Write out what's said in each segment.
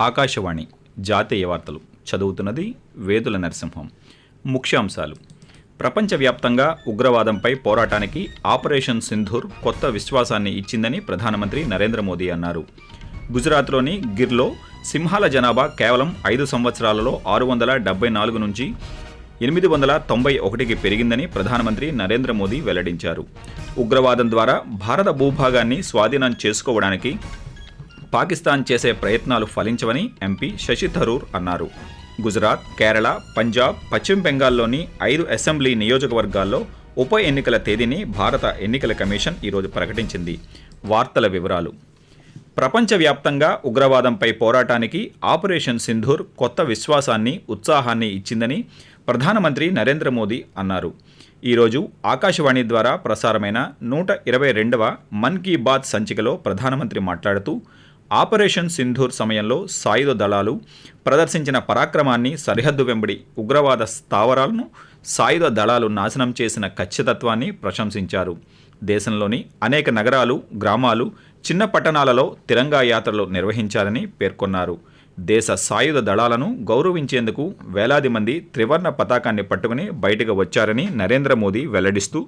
ఆకాశవాణి జాతీయ వార్తలు చదువుతున్నది వేదుల నరసింహం. ముఖ్యాంశాలు. ప్రపంచవ్యాప్తంగా ఉగ్రవాదంపై పోరాటానికి ఆపరేషన్ సింధూర్ కొత్త విశ్వాసాన్ని ఇచ్చిందని ప్రధానమంత్రి నరేంద్ర మోదీ అన్నారు. గుజరాత్లోని గిర్లో సింహాల జనాభా కేవలం ఐదు సంవత్సరాలలో ఆరు వందల డెబ్బై నాలుగు నుంచి ఎనిమిది వందల తొంభై ఒకటికి పెరిగిందని ప్రధానమంత్రి నరేంద్ర మోదీ వెల్లడించారు. ఉగ్రవాదం ద్వారా భారత భూభాగాన్ని స్వాధీనం చేసుకోవడానికి పాకిస్తాన్ చేసే ప్రయత్నాలు ఫలించవని ఎంపీ శశి థరూర్ అన్నారు. గుజరాత్ కేరళ పంజాబ్ పశ్చిమ బెంగాల్లోని ఐదు అసెంబ్లీ నియోజకవర్గాల్లో ఉప ఎన్నికల తేదీని భారత ఎన్నికల కమిషన్ ఈరోజు ప్రకటించింది. వార్తల వివరాలు. ప్రపంచవ్యాప్తంగా ఉగ్రవాదంపై పోరాటానికి ఆపరేషన్ సింధూర్ కొత్త విశ్వాసాన్ని ఉత్సాహాన్ని ఇచ్చిందని ప్రధానమంత్రి నరేంద్ర మోదీ అన్నారు. ఈరోజు ఆకాశవాణి ద్వారా ప్రసారమైన నూట ఇరవై రెండవ మన్ కీ బాత్ సంచికలో ప్రధానమంత్రి మాట్లాడుతూ ఆపరేషన్ సింధూర్ సమయంలో సాయుధ దళాలు ప్రదర్శించిన పరాక్రమాన్ని సరిహద్దు వెంబడి ఉగ్రవాద స్థావరాలను సాయుధ దళాలు నాశనం చేసిన ఖచ్చితత్వాన్ని ప్రశంసించారు. దేశంలోని అనేక నగరాలు గ్రామాలు చిన్న పట్టణాలలో తిరంగా యాత్రలు నిర్వహించాలని పేర్కొన్నారు. దేశ సాయుధ దళాలను గౌరవించేందుకు వేలాది మంది త్రివర్ణ పతాకాన్ని పట్టుకుని బయటకు వచ్చారని నరేంద్ర మోదీ వెల్లడిస్తూ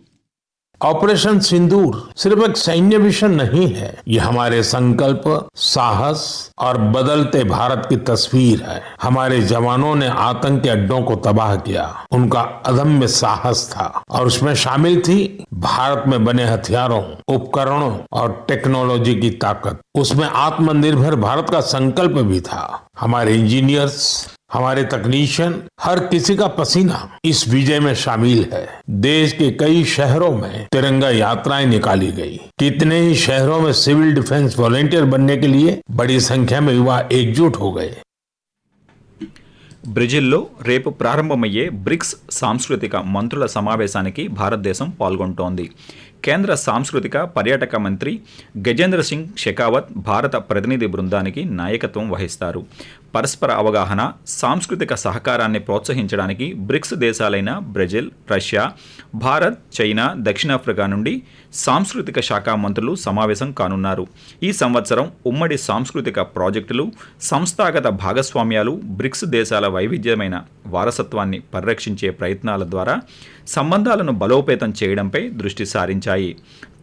ऑपरेशन सिंदूर सिर्फ़ एक सैन्य मिशन नहीं है। ये हमारे संकल्प, साहस और बदलते भारत की तस्वीर है। हमारे जवानों ने आतंकी अड्डों को तबाह किया। उनका अदम्य साहस था और उसमें शामिल थी भारत में बने हथियारों, उपकरणों और टेक्नोलॉजी की ताकत। उसमें आत्मनिर्भर भारत का संकल्प भी था। हमारे इंजीनियर्स हमारे तकनीशियन हर किसी का पसीना इस विजय में शामिल है देश के कई शहरों में तिरंगा यात्राएं निकाली गई कितने ही शहरों में सिविल डिफेंस वॉलेंटियर बनने के लिए बड़ी संख्या में युवा एकजुट हो गए బ్రెజిల్లో రేపు ప్రారంభమయ్యే బ్రిక్స్ సాంస్కృతిక మంత్రుల సమావేశానికి భారతదేశం పాల్గొంటోంది కేంద్ర సాంస్కృతిక పర్యాటక మంత్రి గజేంద్ర సింగ్ షెకావత్ భారత ప్రతినిధి బృందానికి నాయకత్వం వహిస్తారు. పరస్పర అవగాహన సాంస్కృతిక సహకారాన్ని ప్రోత్సహించడానికి బ్రిక్స్ దేశాలైన బ్రెజిల్ రష్యా భారత్ చైనా దక్షిణాఫ్రికా నుండి సాంస్కృతిక శాఖ మంత్రులు సమావేశం కానున్నారు. ఈ సంవత్సరం ఉమ్మడి సాంస్కృతిక ప్రాజెక్టులు సంస్థాగత భాగస్వామ్యాలు బ్రిక్స్ దేశాల వైవిధ్యమైన వారసత్వాన్ని పరిరక్షించే ప్రయత్నాల ద్వారా సంబంధాలను బలోపేతం చేయడంపై దృష్టి సారించారు సారించాయి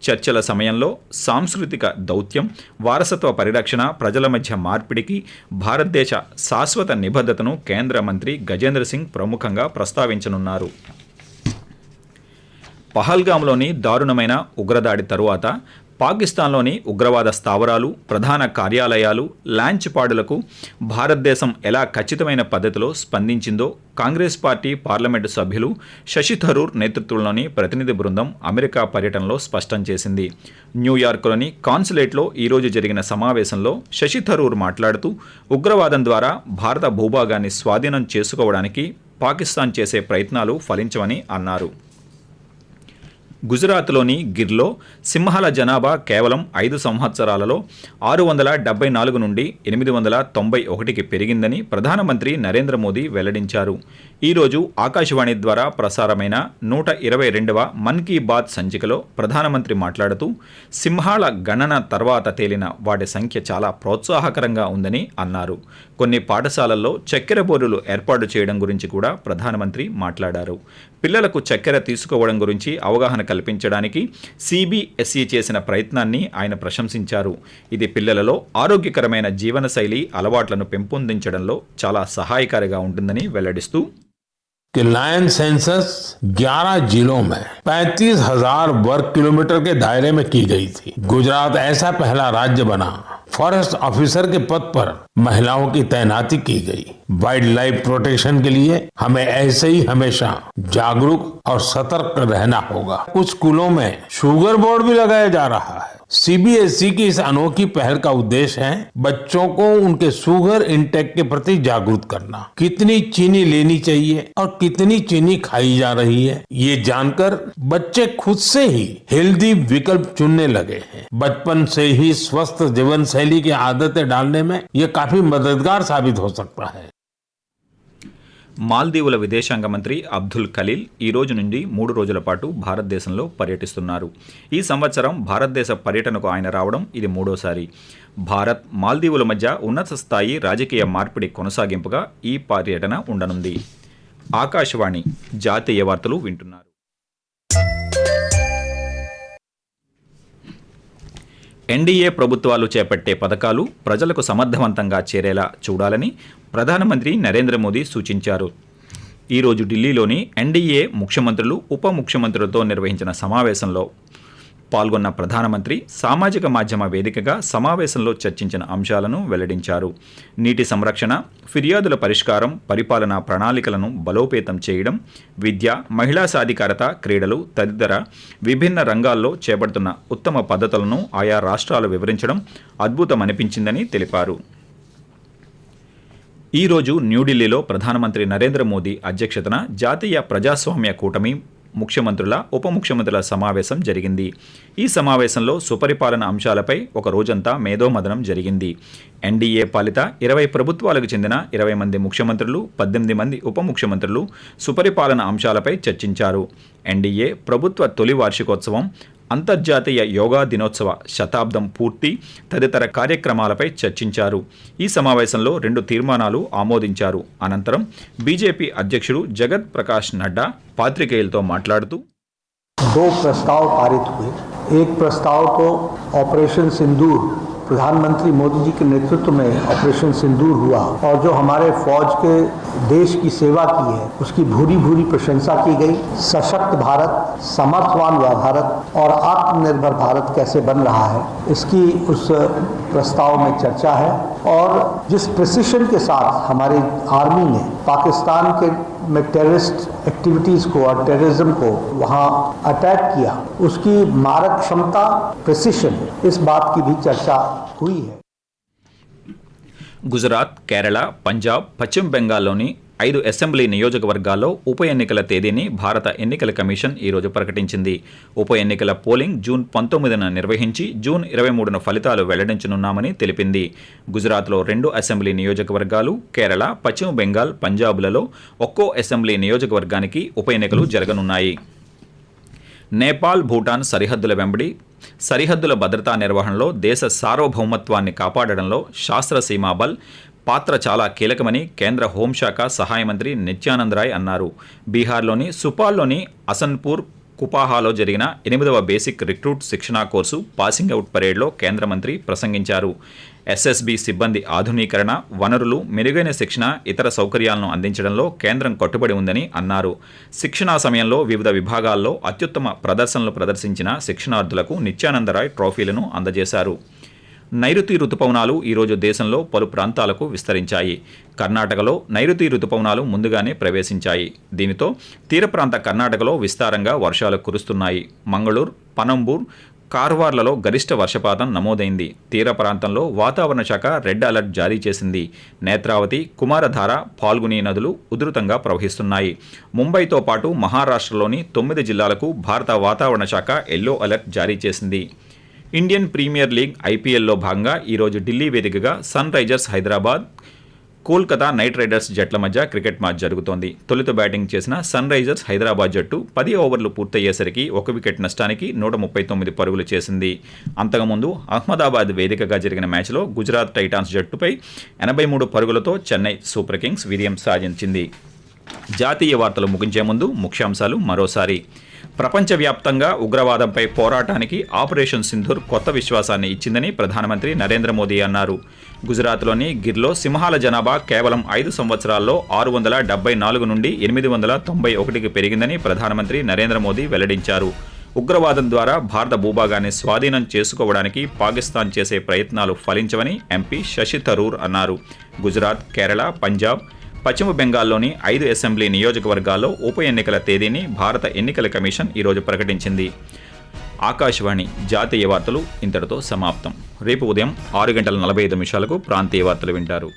చర్చల సమయంలో సాంస్కృతిక దౌత్యం వారసత్వ పరిరక్షణ ప్రజల మధ్య మార్పిడికి భారతదేశ శాశ్వత నిబద్ధతను కేంద్ర మంత్రి గజేంద్ర సింగ్ ప్రముఖంగా ప్రస్తావించనున్నారు. పహల్గామ్లోని దారుణమైన ఉగ్రదాడి తరువాత పాకిస్తాన్లోని ఉగ్రవాద స్థావరాలు ప్రధాన కార్యాలయాలు లాంచ్ పాడులకు భారతదేశం ఎలా ఖచ్చితమైన పద్ధతిలో స్పందించిందో కాంగ్రెస్ పార్టీ పార్లమెంటు సభ్యులు శశి థరూర్ నేతృత్వంలోని ప్రతినిధి బృందం అమెరికా పర్యటనలో స్పష్టం చేసింది. న్యూయార్క్లోని కాన్సులేట్లో ఈరోజు జరిగిన సమావేశంలో శశి థరూర్ మాట్లాడుతూ ఉగ్రవాదం ద్వారా భారత భూభాగాన్ని స్వాధీనం చేసుకోవడానికి పాకిస్తాన్ చేసే ప్రయత్నాలు ఫలించవని అన్నారు. గుజరాత్లోని గిర్లో సింహాల జనాభా కేవలం ఐదు సంవత్సరాలలో ఆరు వందల డెబ్బై నాలుగు నుండి ఎనిమిది వందల తొంభై ఒకటికి పెరిగిందని ప్రధానమంత్రి నరేంద్ర మోదీ వెల్లడించారు. ఈరోజు ఆకాశవాణి ద్వారా ప్రసారమైన నూట ఇరవై రెండవ మన్ కీ బాత్ సంచికలో ప్రధానమంత్రి మాట్లాడుతూ సింహాల గణన తర్వాత తేలిన వాటి సంఖ్య చాలా ప్రోత్సాహకరంగా ఉందని అన్నారు. కొన్ని పాఠశాలల్లో చక్కెర బోర్డులు ఏర్పాటు చేయడం గురించి కూడా ప్రధానమంత్రి మాట్లాడారు పిల్లలకు చక్కెర తీసుకోవడం గురించి అవగాహన కల్పించడానికి సిబిఎస్ఈ చేసిన ప్రయత్నాన్ని ఆయన ప్రశంసించారు ఇది పిల్లలలో ఆరోగ్యకరమైన జీవనశైలి అలవాట్లను పెంపొందించడంలో చాలా సహాయకారిగా ఉంటుందని వెల్లడిస్తూ कि लायन सेंसस 11 जिलों में पैंतीस हजार वर्ग किलोमीटर के दायरे में की गई थी गुजरात ऐसा पहला राज्य बना फॉरेस्ट ऑफिसर के पद पर महिलाओं की तैनाती की गई। वाइल्ड लाइफ प्रोटेक्शन के लिए हमें ऐसे ही हमेशा जागरूक और सतर्क रहना होगा। कुछ स्कूलों में शुगर बोर्ड भी लगाया जा रहा है। सीबीएसई की इस अनोखी पहल का उद्देश्य है बच्चों को उनके शुगर इंटेक के प्रति जागरूक करना। कितनी चीनी लेनी चाहिए और कितनी चीनी खाई जा रही है, ये जानकर बच्चे खुद से ही हेल्दी विकल्प चुनने लगे हैं। बचपन से ही स्वस्थ जीवन शैली की आदतें डालने में ये काफ़ी मददगार साबित हो सकता है। మాల్దీవుల విదేశాంగ మంత్రి అబ్దుల్ ఖలీల్ ఈ రోజు నుండి మూడు రోజుల పాటు భారతదేశంలో పర్యటిస్తున్నారు. ఈ సంవత్సరం భారతదేశ పర్యటనకు ఆయన రావడం ఇది మూడోసారి. భారత్ మాల్దీవుల మధ్య ఉన్నత స్థాయి రాజకీయ మార్పిడి కొనసాగింపుగా ఈ పర్యటన ఉండనుంది. ఆకాశవాణి జాతీయ వార్తలు వింటున్నారు. ఎన్డీఏ ప్రభుత్వాలు చేపట్టే పథకాలు ప్రజలకు సమర్థవంతంగా చేరేలా చూడాలని ప్రధానమంత్రి నరేంద్ర మోదీ సూచించారు. ఈరోజు ఢిల్లీలోని ఎన్డీఏ ముఖ్యమంత్రులు ఉప ముఖ్యమంత్రులతో నిర్వహించిన సమావేశంలో పాల్గొన్న ప్రధానమంత్రి సామాజిక మాధ్యమ వేదికగా సమావేశంలో చర్చించిన అంశాలను వెల్లడించారు. నీటి సంరక్షణ ఫిర్యాదుల పరిష్కారం పరిపాలనా ప్రణాళికలను బలోపేతం చేయడం విద్య మహిళా సాధికారత క్రీడలు తదితర విభిన్న రంగాల్లో చేపడుతున్న ఉత్తమ పద్ధతులను ఆయా రాష్ట్రాలు వివరించడం అద్భుతమనిపించిందని తెలిపారు. ఈ రోజు న్యూఢిల్లీలో ప్రధానమంత్రి నరేంద్ర మోదీ అధ్యక్షతన జాతీయ ప్రజాస్వామ్య కూటమి ముఖ్యమంత్రుల ఉప ముఖ్యమంత్రుల సమావేశం జరిగింది. ఈ సమావేశంలో సుపరిపాలన అంశాలపై ఒక రోజంతా మేధోమదనం జరిగింది. ఎన్డీఏ పాలిత ఇరవై ప్రభుత్వాలకు చెందిన ఇరవై మంది ముఖ్యమంత్రులు పద్దెనిమిది మంది ఉప ముఖ్యమంత్రులు సుపరిపాలన అంశాలపై చర్చించారు. ఎన్డీఏ ప్రభుత్వ తొలి వార్షికోత్సవం అంతర్జాతీయ యోగా దినోత్సవ శతాబ్దం పూర్తి తదితర కార్యక్రమాలపై చర్చించారు ఈ సమావేశంలో రెండు తీర్మానాలు ఆమోదించారు అనంతరం బీజేపీ అధ్యక్షుడు జగత్ ప్రకాష్ నడ్డా పాత్రికేయులతో మాట్లాడుతూ दो प्रस्ताव पारित हुए एक प्रस्ताव तो ऑपरेशन सिंदूर प्रधानमंत्री मोदी जी के नेतृत्व में ऑपरेशन सिंदूर हुआ और जो हमारे फौज के देश की सेवा की है, उसकी भूरी भूरी प्रशंसा की गई। सशक्त भारत, समर्थवान हुआ भारत और आत्मनिर्भर भारत कैसे बन रहा है, इसकी उस प्रस्ताव में चर्चा है। और जिस प्रिसिशन के साथ हमारी आर्मी ने, पाकिस्तान के में टेररिस्ट एक्टिविटीज़ को और टेररिज्म को वहाँ अटैक किया। उसकी मारक क्षमता प्रसिशन इस बात की भी चर्चा हुई है। गुजरात, केरला, पंजाब, पश्चिम बंगालों ने ఐదు అసెంబ్లీ నియోజకవర్గాల్లో ఉప ఎన్నికల తేదీని భారత ఎన్నికల కమిషన్ ఈరోజు ప్రకటించింది. ఉప ఎన్నికల పోలింగ్ జూన్ పంతొమ్మిదిన నిర్వహించి జూన్ ఇరవై మూడున ఫలితాలు వెల్లడించనున్నామని తెలిపింది. గుజరాత్లో రెండు అసెంబ్లీ నియోజకవర్గాలు కేరళ పశ్చిమ బెంగాల్ పంజాబ్లలో ఒక్కో అసెంబ్లీ నియోజకవర్గానికి ఉప ఎన్నికలు జరగనున్నాయి. నేపాల్ భూటాన్ సరిహద్దుల వెంబడి సరిహద్దుల భద్రతా నిర్వహణలో దేశ సార్వభౌమత్వాన్ని కాపాడడంలో శాస్త్ర సీమాబల్ పాత్ర చాలా కీలకమని కేంద్ర హోంశాఖ సహాయ మంత్రి నిత్యానందరాయ్ అన్నారు. బీహార్లోని సుపాల్లోని అసన్పూర్ కుపాహాలో జరిగిన ఎనిమిదవ బేసిక్ రిక్రూట్ శిక్షణా కోర్సు పాసింగ్ అవుట్ పరేడ్లో కేంద్ర మంత్రి ప్రసంగించారు. ఎస్ఎస్బి సిబ్బంది ఆధునీకరణ వనరులు మెరుగైన శిక్షణ ఇతర సౌకర్యాలను అందించడంలో కేంద్రం కట్టుబడి ఉందని అన్నారు. శిక్షణా సమయంలో వివిధ విభాగాల్లో అత్యుత్తమ ప్రదర్శనలు ప్రదర్శించిన శిక్షణార్థులకు నిత్యానందరాయ్ ట్రోఫీలను అందజేశారు. నైరుతి రుతుపవనాలు ఈరోజు దేశంలో పలు ప్రాంతాలకు విస్తరించాయి. కర్ణాటకలో నైరుతి రుతుపవనాలు ముందుగానే ప్రవేశించాయి. దీనితో తీర ప్రాంత కర్ణాటకలో విస్తారంగా వర్షాలు కురుస్తున్నాయి. మంగళూరు పనంబూర్ కార్వార్లలో గరిష్ట వర్షపాతం నమోదైంది. తీర ప్రాంతంలో వాతావరణ శాఖ రెడ్ అలర్ట్ జారీ చేసింది. నేత్రావతి కుమారధార పాల్గుని నదులు ఉధృతంగా ప్రవహిస్తున్నాయి. ముంబైతో పాటు మహారాష్ట్రలోని తొమ్మిది జిల్లాలకు భారత వాతావరణ శాఖ ఎల్లో అలర్ట్ జారీ చేసింది. ఇండియన్ ప్రీమియర్ లీగ్ ఐపీఎల్లో భాగంగా ఈరోజు ఢిల్లీ వేదికగా Sunrisers Hyderabad Kolkata Knight Riders జట్ల మధ్య క్రికెట్ మ్యాచ్ జరుగుతోంది. తొలుత బ్యాటింగ్ చేసిన సన్ రైజర్స్ హైదరాబాద్ జట్టు పది ఓవర్లు పూర్తయ్యేసరికి ఒక వికెట్ నష్టానికి నూట ముప్పై తొమ్మిది పరుగులు చేసింది. అంతకుముందు అహ్మదాబాద్ వేదికగా జరిగిన మ్యాచ్లో గుజరాత్ టైటాన్స్ జట్టుపై ఎనభై మూడు పరుగులతో చెన్నై సూపర్ కింగ్స్ విజయం సాధించింది. జాతీయ వార్తలు ముగించే ముందు ముఖ్యాంశాలు మరోసారి. ప్రపంచవ్యాప్తంగా ఉగ్రవాదంపై పోరాటానికి ఆపరేషన్ సింధూర్ కొత్త విశ్వాసాన్ని ఇచ్చిందని ప్రధానమంత్రి నరేంద్ర మోదీ అన్నారు. గుజరాత్లోని గిర్లో సింహాల జనాభా కేవలం ఐదు సంవత్సరాల్లో ఆరు వందల డెబ్బై నాలుగు నుండి ఎనిమిది వందల తొంభై ఒకటికి పెరిగిందని ప్రధానమంత్రి నరేంద్ర మోదీ వెల్లడించారు. ఉగ్రవాదం ద్వారా భారత భూభాగాన్ని స్వాధీనం చేసుకోవడానికి పాకిస్తాన్ చేసే ప్రయత్నాలు ఫలించవని ఎంపీ శశి థరూర్ అన్నారు. గుజరాత్ కేరళ పంజాబ్ పశ్చిమ బెంగాల్లోని ఐదు అసెంబ్లీ నియోజకవర్గాల్లో ఉప ఎన్నికల తేదీని భారత ఎన్నికల కమిషన్ ఈరోజు ప్రకటించింది. ఆకాశవాణి జాతీయ వార్తలు ఇంతటితో సమాప్తం. రేపు ఉదయం ఆరు గంటల నలభై ఐదు నిమిషాలకు ప్రాంతీయ వార్తలు వింటారు.